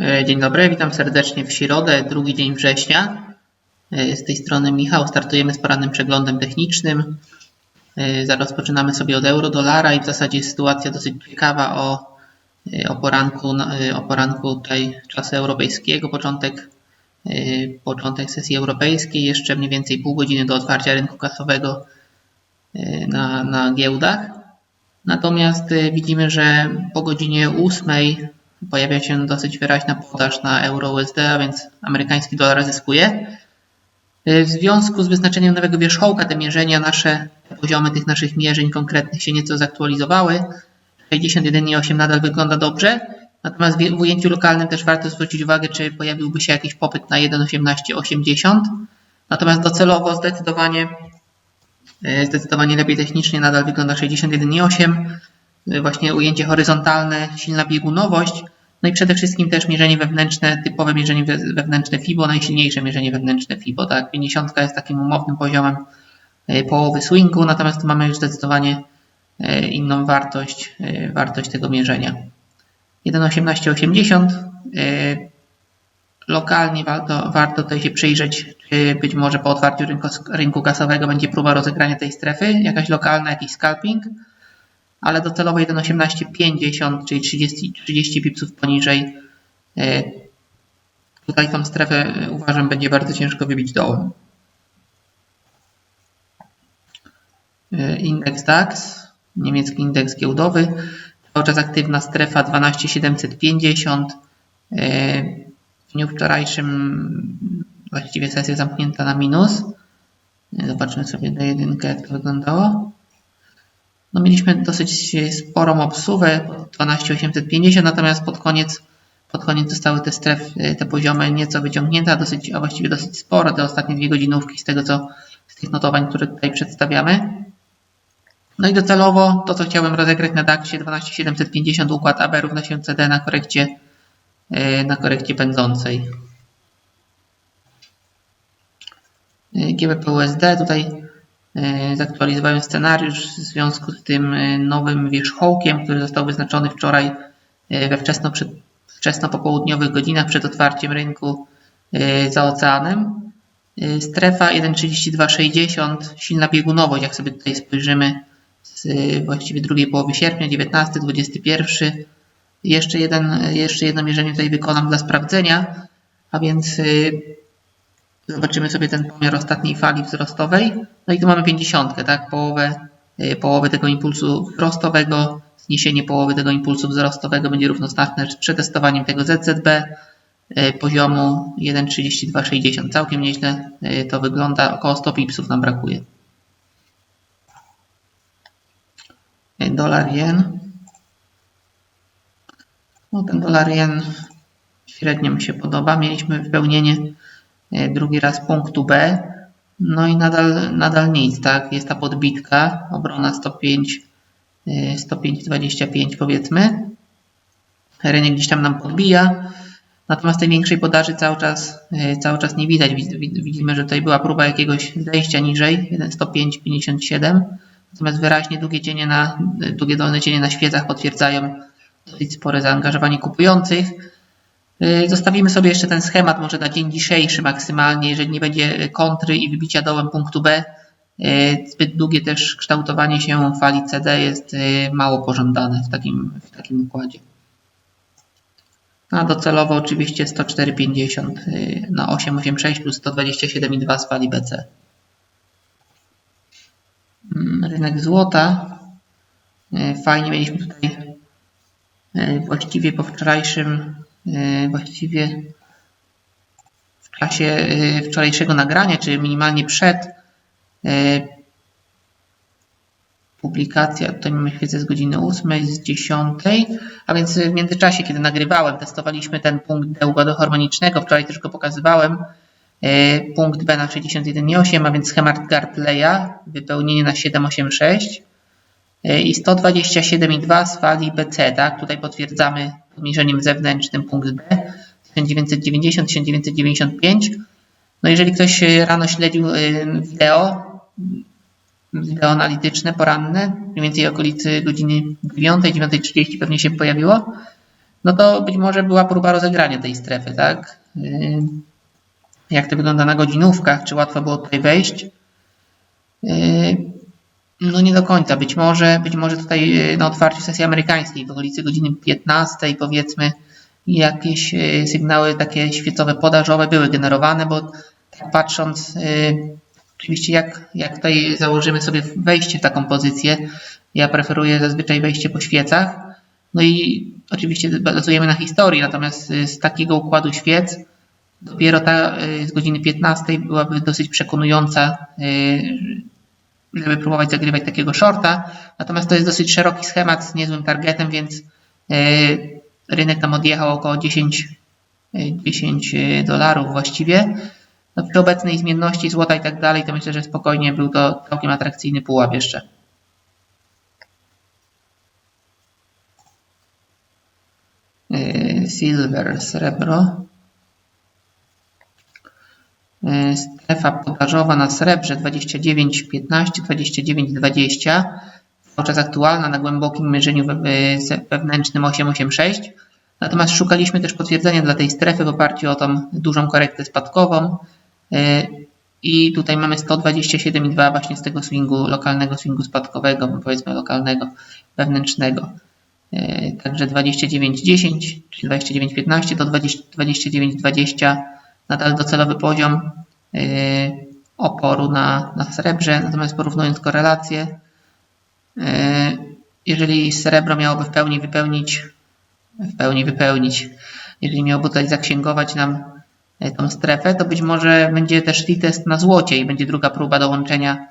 E, Dzień dobry, witam serdecznie w środę, drugi dzień września. E, Z tej strony Michał, startujemy z porannym przeglądem technicznym. E, Zaraz rozpoczynamy sobie od euro, dolara i w zasadzie sytuacja dosyć ciekawa o, o, poranku, o poranku tutaj czasu europejskiego, początek, początek sesji europejskiej, jeszcze mniej więcej pół godziny do otwarcia rynku kasowego na, na giełdach. Natomiast widzimy, że po godzinie 8 pojawia się dosyć wyraźna podaż na euro USD, a więc amerykański dolar zyskuje. Y, W związku z wyznaczeniem nowego wierzchołka te mierzenia, nasze poziomy tych naszych mierzeń konkretnych się nieco zaktualizowały. 61,8 nadal wygląda dobrze, natomiast w ujęciu lokalnym też warto zwrócić uwagę, czy pojawiłby się jakiś popyt na 1,1880. Natomiast docelowo zdecydowanie E, Zdecydowanie lepiej technicznie nadal wygląda 61,8. E, Właśnie ujęcie horyzontalne, silna biegunowość. No i przede wszystkim też mierzenie wewnętrzne, typowe mierzenie we- wewnętrzne FIBO, najsilniejsze mierzenie wewnętrzne FIBO. Tak? 50 jest takim umownym poziomem e, połowy swingu, natomiast mamy już zdecydowanie e, inną wartość, e, wartość tego mierzenia. 1,1880. e, Lokalnie warto, warto tutaj się przyjrzeć, czy być może po otwarciu rynku, rynku kasowego będzie próba rozegrania tej strefy, jakaś lokalna, jakiś scalping, ale docelowo 1,1850, czyli 30, 30 pipsów poniżej. e, Tutaj tą strefę e, uważam będzie bardzo ciężko wybić dołem. Indeks DAX, niemiecki indeks giełdowy, cały czas aktywna strefa 12750. e, w dniu wczorajszym właściwie sesja zamknięta na minus. Zobaczmy sobie do jedynkę, jak to wyglądało. No mieliśmy dosyć sporą obsuwę, 12850, natomiast pod koniec, pod koniec zostały te strefy, te poziomy nieco wyciągnięte, a dosyć, a właściwie dosyć sporo, te ostatnie dwie godzinówki z tego, co z tych notowań, które tutaj przedstawiamy. No i docelowo to, co chciałem rozegrać na DAX-ie 12750, układ AB równa się CD na korekcie e, na korekcie pędzącej. E, GBP USD tutaj zaktualizowałem scenariusz w związku z tym e, nowym wierzchołkiem, który został wyznaczony wczoraj e, we wczesno, przed, wczesno popołudniowych godzinach przed otwarciem rynku e, za oceanem. E, Strefa 1.3260, silna biegunowość, jak sobie tutaj spojrzymy z e, właściwie drugiej połowy sierpnia, 19, 21. Jeszcze, jeden, jeszcze jedno mierzenie tutaj wykonam dla sprawdzenia, a więc zobaczymy sobie ten pomiar ostatniej fali wzrostowej. No i tu mamy 50, tak? Połowę, y, połowę tego impulsu wzrostowego, zniesienie połowy tego impulsu wzrostowego będzie równoznaczne z przetestowaniem tego ZZB y, poziomu 1,3260. Całkiem nieźle y, to wygląda, około 100 pipsów nam brakuje. Dolar jen. No ten dolar jen średnio mi się podoba. Mieliśmy wypełnienie drugi raz punktu B. No i nadal, nadal nic, tak? Jest ta podbitka, obrona 105, e, 105,25 powiedzmy. Rynek gdzieś tam nam podbija. Natomiast tej większej podaży cały czas, e, cały czas nie widać. Wid- wid- Widzimy, że tutaj była próba jakiegoś zejścia niżej, 105,57. Natomiast wyraźnie długie cienie na, długie dolne cienie na świecach potwierdzają dosyć spore zaangażowanie kupujących. Yy, Zostawimy sobie jeszcze ten schemat może na dzień dzisiejszy maksymalnie, jeżeli nie będzie kontry i wybicia dołem punktu B. Yy, Zbyt długie też kształtowanie się fali CD jest yy, mało pożądane w takim, w takim układzie. A docelowo oczywiście 104,50 yy, na 8,86 plus 127,2 z fali BC. Mm, Rynek złota. Fajnie mieliśmy tutaj właściwie po wczorajszym, właściwie w czasie e, wczorajszego nagrania, czy minimalnie przed e, publikacja, tutaj mamy świecę z godziny 8, z 10, a więc w międzyczasie, kiedy nagrywałem, testowaliśmy ten punkt D układu harmonicznego, wczoraj też go pokazywałem, punkt B na 61,8, a więc schemat Gartleya, wypełnienie na 7,86, i 127,2 z fali BC, tak? Tutaj potwierdzamy mierzeniem zewnętrznym punkt B 1990-1995. No jeżeli ktoś e, rano śledził e, wideo, wideo analityczne, poranne, mniej więcej okolicy godziny 9, 9.30 pewnie się pojawiło, no to być może była próba rozegrania tej strefy, tak? Yy, Jak to wygląda na godzinówkach, czy łatwo było tutaj wejść? No nie do końca, być może, być może tutaj yy, na otwarciu sesji amerykańskiej w okolicy godziny 15 powiedzmy jakieś yy, sygnały takie świecowe podażowe były generowane, bo tak patrząc yy, oczywiście jak, jak tutaj założymy sobie wejście w taką pozycję, ja preferuję zazwyczaj wejście po świecach, no i oczywiście bazujemy na historii, natomiast z takiego układu świec dopiero ta z godziny 15 byłaby dosyć przekonująca, żeby próbować zagrywać takiego shorta. Natomiast to jest dosyć szeroki schemat z niezłym targetem, więc rynek tam odjechał około 10, 10 dolarów właściwie. No przy obecnej zmienności złota i tak dalej, to myślę, że spokojnie był to całkiem atrakcyjny pułap jeszcze. silver, srebro. Strefa podażowa na srebrze 29,15, 29,20. Cały czas aktualna na głębokim mierzeniu wewnętrznym 8,86. Natomiast szukaliśmy też potwierdzenia dla tej strefy w oparciu o tą dużą korektę spadkową. I tutaj mamy 127,2 właśnie z tego swingu, lokalnego swingu spadkowego, powiedzmy lokalnego, wewnętrznego. Także 29,10 czy 29,15 to 29,20 nadal docelowy poziom oporu na, na srebrze. Natomiast porównując korelację, jeżeli srebro miałoby w pełni wypełnić, w pełni wypełnić, jeżeli miałoby tutaj zaksięgować nam tą strefę, to być może będzie też test na złocie i będzie druga próba dołączenia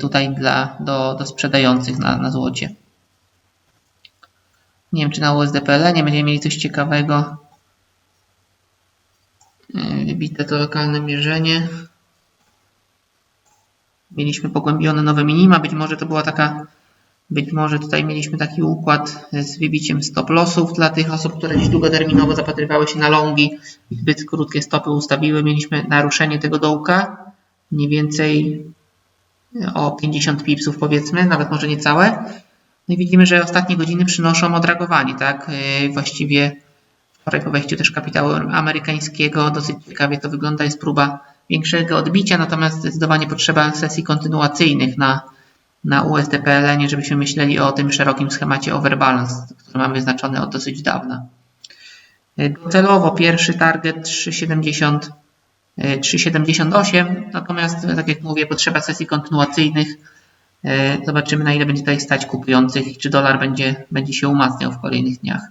tutaj dla, do, do sprzedających na, na złocie. Nie wiem, czy na USDPL nie będziemy mieli coś ciekawego. Wybite to lokalne mierzenie. Mieliśmy pogłębione nowe minima. Być może to była taka, być może tutaj mieliśmy taki układ z wybiciem stop lossów dla tych osób, które gdzieś długoterminowo zapatrywały się na longi i zbyt krótkie stopy ustawiły. Mieliśmy naruszenie tego dołka. Mniej więcej o 50 pipsów powiedzmy, nawet może niecałe. No i widzimy, że ostatnie godziny przynoszą odragowanie, tak? Właściwie wczoraj po wejściu też kapitału amerykańskiego dosyć ciekawie to wygląda, jest próba większego odbicia, natomiast zdecydowanie potrzeba sesji kontynuacyjnych na, na USDPLN, żebyśmy myśleli o tym szerokim schemacie overbalance, który mamy wyznaczony od dosyć dawna. Docelowo pierwszy target 3,70 3,78, natomiast tak jak mówię, potrzeba sesji kontynuacyjnych Zobaczymy, na ile będzie tutaj stać kupujących i czy dolar będzie, będzie się umacniał w kolejnych dniach.